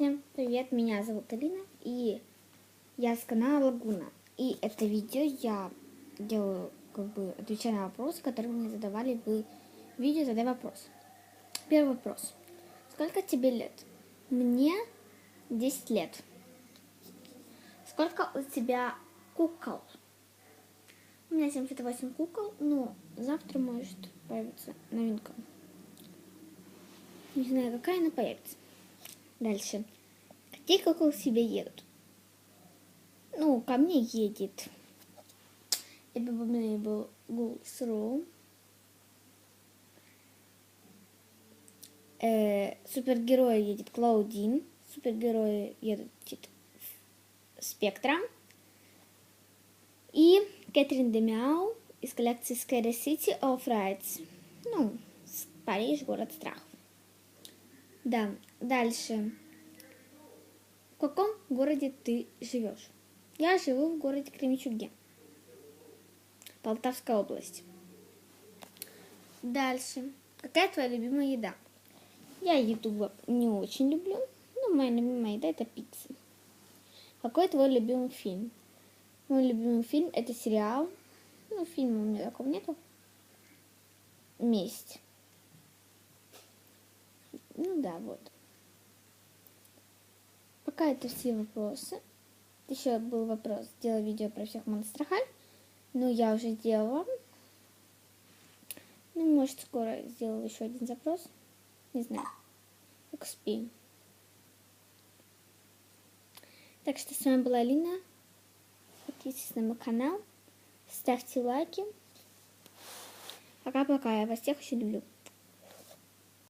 Всем привет, меня зовут Алина, и я с канала Лагуна. И это видео я делаю, как бы, отвечая на вопросы, которые мне задавали в видео «Задай вопрос». Первый вопрос. Сколько тебе лет? Мне 10 лет. Сколько у тебя кукол? У меня 78 кукол, но завтра может появиться новинка. Не знаю, какая она появится. Дальше. Куклы к себе едут? Ну, ко мне едет. Это был Гулсру. Э, супергерой едет Клаудин. Супергерои едут Спектра. И Кэтрин Демяу из коллекции Scary City of Rights. Ну, Париж, город страхов. Да, дальше. В каком городе ты живешь? Я живу в городе Кременчуге. Полтавская область. Дальше. Какая твоя любимая еда? Я еду не очень люблю, но моя любимая еда это пицца. Какой твой любимый фильм? Мой любимый фильм это сериал. Ну, фильма у меня такого нету. Месть. Ну да, вот. Пока это все вопросы. Еще был вопрос, сделать видео про всех монстрахаль. Ну, я уже сделала. Ну, может, скоро сделаю еще один запрос. Не знаю. Спи. Так что с вами была Алина. Подписывайтесь на мой канал. Ставьте лайки. Пока-пока. Я вас всех очень люблю.